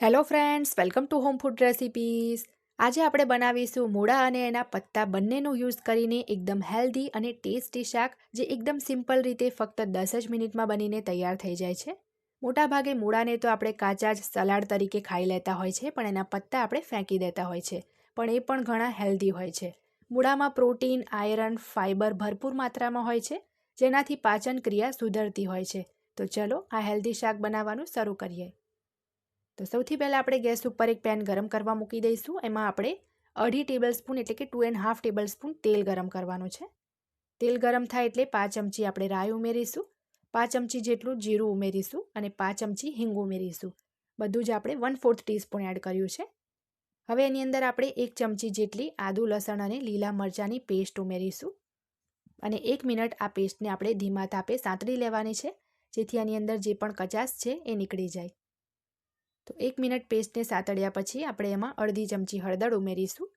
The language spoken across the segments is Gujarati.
Hello friends welcome to home food recipes આજે આપણે બનાવીશું મૂળા અને એના પત્તા બંનેનો યુઝ કરીને એકદમ હેલ્ધી અને ટેસ્ટી શાક, જે એકદમ સિમ્પલ રીતે ફક્ત દસ જ મિનિટમાં બનીને તૈયાર થઈ જાય છે. મોટાભાગે મૂળાને તો આપણે કાચા જ સલાડ તરીકે ખાઈ લેતા હોય છે, પણ એના પત્તા આપણે ફેંકી દેતા હોય છે. પણ એ પણ ઘણા હેલ્ધી હોય છે. મૂળામાં પ્રોટીન આયરન ફાઇબર ભરપૂર માત્રામાં હોય છે, જેનાથી પાચન ક્રિયા સુધરતી હોય છે. તો ચલો આ હેલ્ધી શાક બનાવવાનું શરૂ કરીએ. તો સૌથી પહેલાં આપણે ગેસ ઉપર એક પેન ગરમ કરવા મૂકી દઈશું. એમાં આપણે અઢી ટેબલ સ્પૂન એટલે કે two and half tablespoon તેલ ગરમ કરવાનું છે. તેલ ગરમ થાય એટલે પાંચ ચમચી આપણે રાઈ ઉમેરીશું. પાંચ ચમચી જેટલું જીરું ઉમેરીશું અને પાંચ ચમચી હિંગ ઉમેરીશું. બધું જ આપણે વન ફોર્થ ટીસ્પૂન એડ કર્યું છે. હવે એની અંદર આપણે એક ચમચી જેટલી આદુ, લસણ અને લીલા મરચાંની પેસ્ટ ઉમેરીશું. અને એક મિનિટ આ પેસ્ટને આપણે ધીમા તાપે સાંતળી લેવાની છે, જેથી આની અંદર જે પણ કચાશ છે એ નીકળી જાય. તો એક મિનિટ પેસ્ટને સાતળ્યા પછી આપણે એમાં અડધી ચમચી હળદર ઉમેરીશું.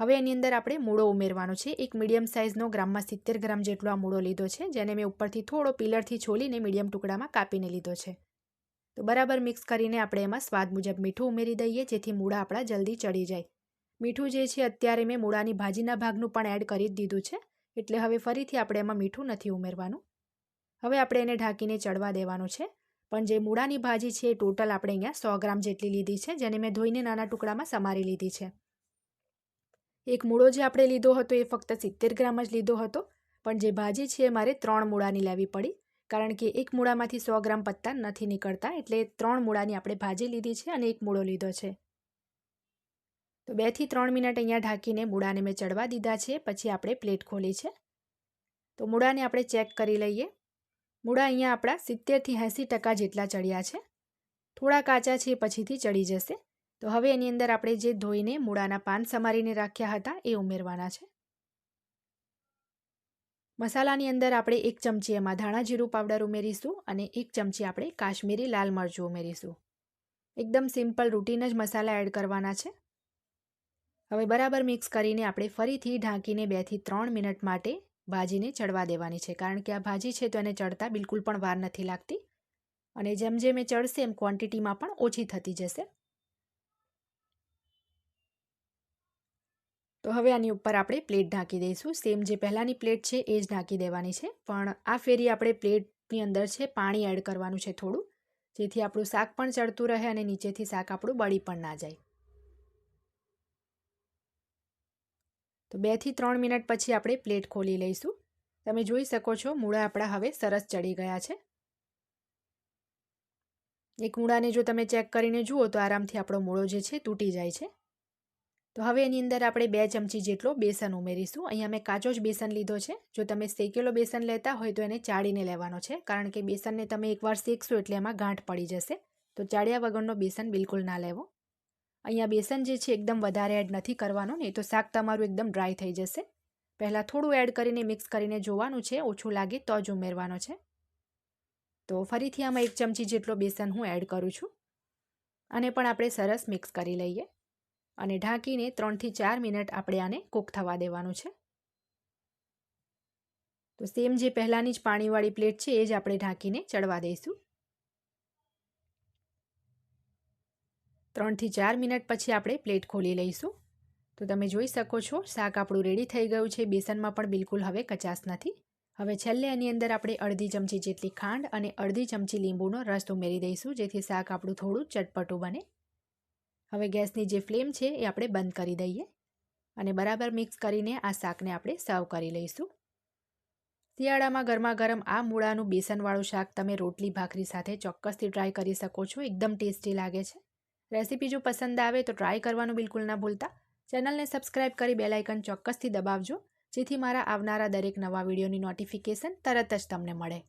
હવે એની અંદર આપણે મૂળો ઉમેરવાનો છે. એક મીડિયમ સાઇઝનો ગ્રામમાં સિત્તેર ગ્રામ જેટલો આ મૂળો લીધો છે, જેને મેં ઉપરથી થોડો પિલરથી છોલીને મીડિયમ ટુકડામાં કાપીને લીધો છે. તો બરાબર મિક્સ કરીને આપણે એમાં સ્વાદ મુજબ મીઠું ઉમેરી દઈએ, જેથી મૂળા આપણા જલ્દી ચડી જાય. મીઠું જે છે અત્યારે મેં મૂળાની ભાજીના ભાગનું પણ એડ કરી જ દીધું છે, એટલે હવે ફરીથી આપણે એમાં મીઠું નથી ઉમેરવાનું. હવે આપણે એને ઢાંકીને ચડવા દેવાનું છે. પણ જે મૂળાની ભાજી છે એ ટોટલ આપણે અહીંયા સો ગ્રામ જેટલી લીધી છે, જેને મેં ધોઈને નાના ટુકડામાં સમારી લીધી છે. એક મૂળો જે આપણે લીધો હતો એ ફક્ત સિત્તેર ગ્રામ જ લીધો હતો, પણ જે ભાજી છે એ મારે ત્રણ મૂળાની લેવી પડી, કારણ કે એક મૂળામાંથી સો ગ્રામ પત્તા નથી નીકળતા, એટલે ત્રણ મૂળાની આપણે ભાજી લીધી છે અને એક મૂળો લીધો છે. તો બેથી ત્રણ મિનિટ અહીંયા ઢાંકીને મૂળાને મેં ચડવા દીધા છે, પછી આપણે પ્લેટ ખોલી છે. તો મૂળાને આપણે ચેક કરી લઈએ. મૂળા અહીંયા આપણા સિત્તેરથી એંસી ટકા જેટલા ચડ્યા છે. થોડા કાચા છે, પછીથી ચડી જશે. તો હવે એની અંદર આપણે જે ધોઈને મૂળાના પાન સમારીને રાખ્યા હતા એ ઉમેરવાના છે. મસાલાની અંદર આપણે એક ચમચી એમાં ધાણા જીરું પાવડર ઉમેરીશું અને એક ચમચી આપણે કાશ્મીરી લાલ મરચું ઉમેરીશું. એકદમ સિમ્પલ રૂટીન જ મસાલા એડ કરવાના છે. હવે બરાબર મિક્સ કરીને આપણે ફરીથી ઢાંકીને બેથી ત્રણ મિનિટ માટે ભાજીને ચડવા દેવાની છે. કારણ કે આ ભાજી છે તો એને ચડતા બિલકુલ પણ વાર નથી લાગતી. અને જેમ જેમ એ ચડશે એમ ક્વોન્ટિટીમાં પણ ઓછી થતી જશે. તો હવે આની ઉપર આપણે પ્લેટ ઢાંકી દઈશું. સેમ જે પહેલાંની પ્લેટ છે એ જ ઢાંકી દેવાની છે. પણ આ ફેરી આપણે પ્લેટની અંદર છે પાણી એડ કરવાનું છે થોડું. જેથી આપણું શાક પણ ચડતું રહે અને નીચેથી શાક આપણું બળી પણ ના જાય. તો બેથી ત્રણ મિનિટ પછી આપણે પ્લેટ ખોલી લઈશું. તમે જોઈ શકો છો મૂળા આપણા હવે સરસ ચડી ગયા છે. એક મૂળાને જો તમે ચેક કરીને જુઓ તો આરામથી આપણો મૂળો જે છે તૂટી જાય છે. તો હવે એની અંદર આપણે બે ચમચી જેટલો બેસન ઉમેરીશું. અહીંયા મેં કાચો જ બેસન લીધો છે. જો તમે શેકેલો બેસન લેતા હોય તો એને ચાળીને લેવાનો છે. કારણ કે બેસનને તમે એકવાર શેકશો એટલે એમાં ગાંઠ પડી જશે. તો ચાળ્યા વગરનો બેસન બિલકુલ ના લેવો. અહીંયા બેસન જે છે એકદમ વધારે એડ નથી કરવાનું, નહીં તો શાક તમારું એકદમ ડ્રાય થઈ જશે. પહેલાં થોડું એડ કરીને મિક્સ કરીને જોવાનું છે, ઓછું લાગે તો જ ઉમેરવાનો છે. તો ફરીથી આમાં એક ચમચી જેટલો બેસન હું એડ કરું છું. અને પણ આપણે સરસ મિક્સ કરી લઈએ. અને ઢાંકીને ત્રણથી ચાર મિનિટ આપણે આને કૂક થવા દેવાનું છે. તો સેમ જે પહેલાંની જ પાણીવાળી પ્લેટ છે, એ જ આપણે ઢાંકીને ચડવા દઈશું. ત્રણથી ચાર મિનિટ પછી આપણે પ્લેટ ખોલી લઈશું. તો તમે જોઈ શકો છો, શાક આપણું રેડી થઈ ગયું છે. બેસનમાં પણ બિલકુલ હવે કચાશ નથી. હવે છેલ્લે એની અંદર આપણે અડધી ચમચી જેટલી ખાંડ અને અડધી ચમચી લીંબુનો રસ ઉમેરી દઈશું, જેથી શાક આપણું થોડું ચટપટું બને. હવે ગેસની જે ફ્લેમ છે એ આપણે બંધ કરી દઈએ અને બરાબર મિક્સ કરીને આ શાકને આપણે સર્વ કરી લઈશું. શિયાળામાં ગરમા ગરમ આ મૂળાનું બેસનવાળું શાક તમે રોટલી, ભાખરી સાથે ચોક્કસથી ટ્રાય કરી શકો છો. એકદમ ટેસ્ટી લાગે છે. રેસીપી જો પસંદ આવે તો ટ્રાય કરવાનું બિલકુલ ના ભૂલતા. ચેનલને સબસ્ક્રાઇબ કરી બેલાઇકન ચોક્કસથી દબાવજો, જેથી મારા આવનારા દરેક નવા વિડીયોની નોટિફિકેશન તરત જ તમને મળે.